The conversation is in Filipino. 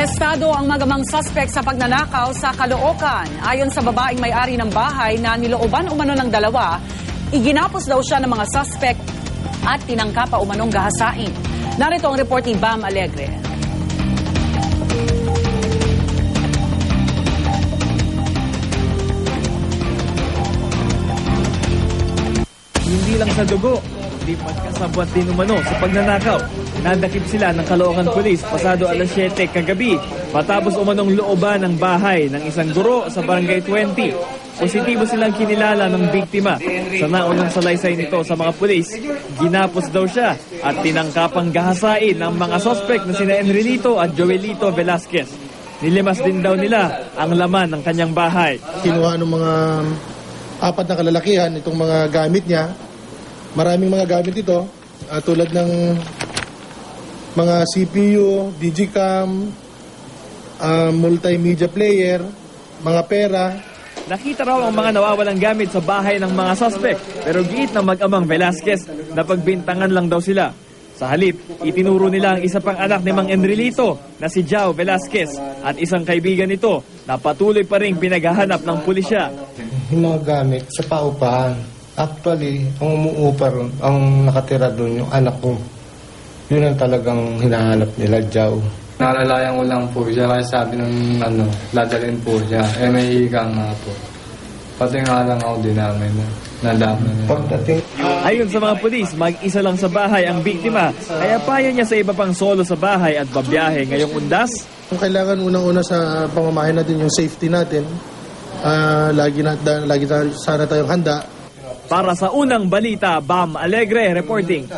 Arestado ang magamang suspect sa pagnanakaw sa Caloocan. Ayon sa babaeng may-ari ng bahay na nilooban umano ng dalawa, iginapos daw siya ng mga suspect at tinangka pa umanong gahasain. Narito ang report ni Bam Alegre. Hindi lang sa dugo, di magkasabwat din umano sa pagnanakaw. Nadakip sila ng Caloocan Police pasado alas 7 kagabi matapos umanong looban ng bahay ng isang guro sa Barangay 20. Positibo silang kinilala ng biktima. Sa naunang salaysay nito sa mga pulis, ginapos daw siya at tinangkapang gahasain ng mga sospek na sina Enrilito at Joelito Velasquez. Nilimas din daw nila ang laman ng kanyang bahay. kinuha ng mga apat na kalalakihan itong mga gamit niya. Maraming mga gamit ito ah, tulad ng mga CPU, digicam, ah, multimedia player, mga pera, Nakita raw ang mga nawawalang gamit sa bahay ng mga suspect pero giit ng mag-amang Velasquez na pagbintangan lang daw sila. Sa halip, itinuro nila ang isa pang anak ni Mang Enrilito na si Jao Velasquez at isang kaibigan nito na patuloy pa rin pinaghahanap ng pulisya. Yung mga gamit sa paupahan. Actually, ang umuupa ron, ang nakatira doon, yung anak ko. Yun ang talagang hinahanap nila, Jow. Nalalayan ko lang po siya kasi sabi ng ano, dadalhin po siya. Eh may higa nga po. Pati nga lang ako din namin na nadama niya. Pagdating, Ayon sa mga pulis, mag-isa lang sa bahay ang biktima kaya payo niya sa iba pang solo sa bahay at babiyahe ngayong undas. Ang kailangan unang-una sa pamamahay natin yung safety natin. Ah, lagi na da- lagi na sana tayong handa Para sa unang balita, Bam Alegre reporting.